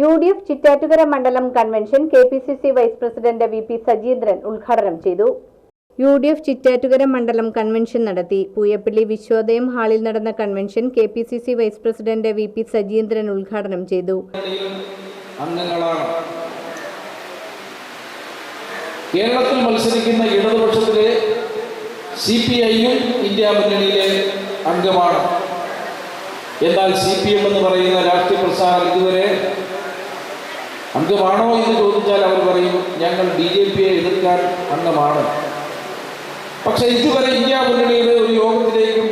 U D F Chittattukara മണ്ഡലം convention K P C C vice president V P Sajeendran ഉദ്ഘാടനം ചെയ്തു. U D F Chittattukara മണ്ഡലം convention നടത്തി. പൂയപ്പള്ളി വിശ്വോദയം ഹാളിൽ നടന്ന convention K P C C vice president V P Sajeendran ഉദ്ഘാടനം ചെയ്തു. കേരളത്തിൽ മത്സരിക്കുന്ന ഇടതുപക്ഷത്തിലെ സി പി ഐയും ഇന്ത്യ മുന്നണിയിലെ അംഗമാണ്. എന്നാൽ സി പി എം എന്ന് പറയുന്ന രാഷ്ട്രീയ പ്രസ്ഥാനം ഇതുവരെ അംഗമാണോ എന്ന് ചോദിച്ചാൽ അവർ പറയും ഞങ്ങൾ ബി ജെ പിയെ എതിർക്കാൻ അംഗമാണ് പക്ഷെ ഇതുവരെ ഇന്ത്യ മുന്നണിയുടെ ഒരു യോഗത്തിലേക്കും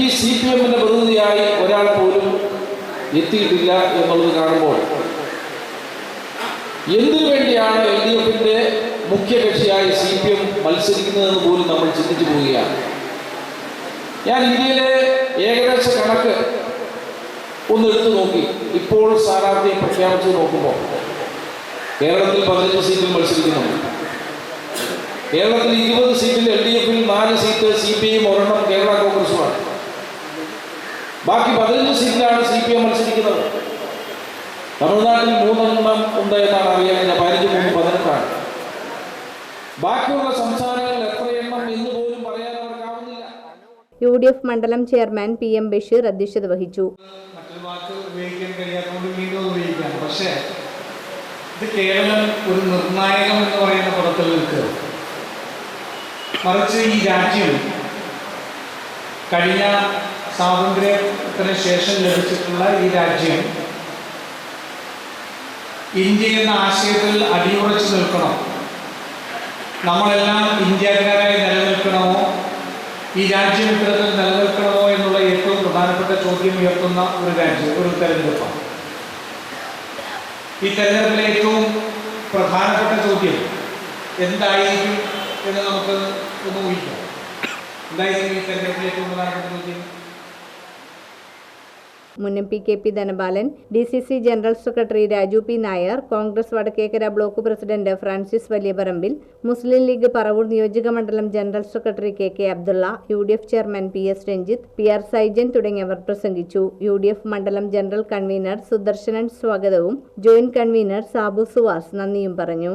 ഈ സി പി എമ്മിന്റെ പ്രതിനിധിയായി ഒരാൾ പോലും എത്തിയിട്ടില്ല എന്നുള്ളത് കാണുമ്പോൾ എന്തിനു വേണ്ടിയാണ് എൽ ഡി എഫിന്റെ മുഖ്യ കക്ഷിയായി സി പി എം മത്സരിക്കുന്നതെന്ന് പോലും നമ്മൾ ചിന്തിച്ചു പോവുകയാണ്. ഞാൻ ഇന്ത്യയിലെ ഏകദേശ കണക്ക് ഒന്ന് എടുത്തു നോക്കി. ഇപ്പോൾ സ്ഥാനാർത്ഥിയെ പ്രഖ്യാപിച്ച് നോക്കുമ്പോൾ കേരളത്തിൽ പതിനഞ്ച് സീറ്റിൽ മത്സരിക്കുന്നുണ്ട് കേരളത്തിൽ ഇരുപത് സീറ്റിൽ എൽ ഡി എഫിൽ നാല് സീറ്റ് സി പി ഐ ഒരെണ്ണം കേരള കോൺഗ്രസുമാണ്. ബാക്കി പതിനഞ്ച് സീറ്റിലാണ് സി പി എം മത്സരിക്കുന്നത്. തമിഴ്നാട്ടിൽ മൂന്നെണ്ണം ഉണ്ട് എന്നാണ് അറിയാൻ പതിനഞ്ച് മൂന്ന് പതിനെട്ടാണ്. ബാക്കിയുള്ള സംസ്ഥാനങ്ങളിൽ എത്ര എണ്ണം എന്ന് പോലും പറയാൻ അവർക്കാവുന്നില്ല. യു ഡി എഫ് മണ്ഡലം ചെയർമാൻ പി എം ബഷീർ അധ്യക്ഷത വഹിച്ചു. പക്ഷേ ഇത് കേവലം ഒരു നിർണായകം എന്ന് പറയുന്ന പടത്തിൽ നിൽക്കുക. മറിച്ച് ഈ രാജ്യം കഴിഞ്ഞ സ്വാതന്ത്ര്യത്തിന് ശേഷം ലഭിച്ചിട്ടുള്ള ഈ രാജ്യം ഇന്ത്യ എന്ന ആശയത്തിൽ അടിയുറച്ചു നിൽക്കണം? നമ്മളെല്ലാം ഇന്ത്യക്കാരായി നിലനിൽക്കണമോ? ഈ രാജ്യം ഇത്തരത്തിൽ നിലനിൽക്കണമോ എന്നുള്ള ഏറ്റവും പ്രധാനപ്പെട്ട ചോദ്യം ഉയർത്തുന്ന ഒരു രാജ്യം ഒരു തെരഞ്ഞെടുപ്പാണ്. ഈ തെരഞ്ഞെടുപ്പിലെ ഏറ്റവും പ്രധാനപ്പെട്ട ചോദ്യം എന്തായിരിക്കും എന്ന് നമുക്ക് ഒന്ന് ഊഹിക്കാം. എന്തായിരിക്കും ഈ തെരഞ്ഞെടുപ്പിലെ ഏറ്റവും പ്രധാനപ്പെട്ട ചോദ്യം? മുൻ M P K P Dhanabalan D C C general secretary Raju P Nair Congress Vadakkekara block president Francis Valiyaparambil Muslim League Paravur നിയോജക മണ്ഡലം general secretary K K Abdulla U D F chairman P S Ranjith P R Saijan തുടങ്ങിയവർ പ്രസംഗിച്ചു. U D F മണ്ഡലം general convener Sudarsanan സ്വാഗതവും joint convener Sabu Suvas നന്ദിയും പറഞ്ഞു.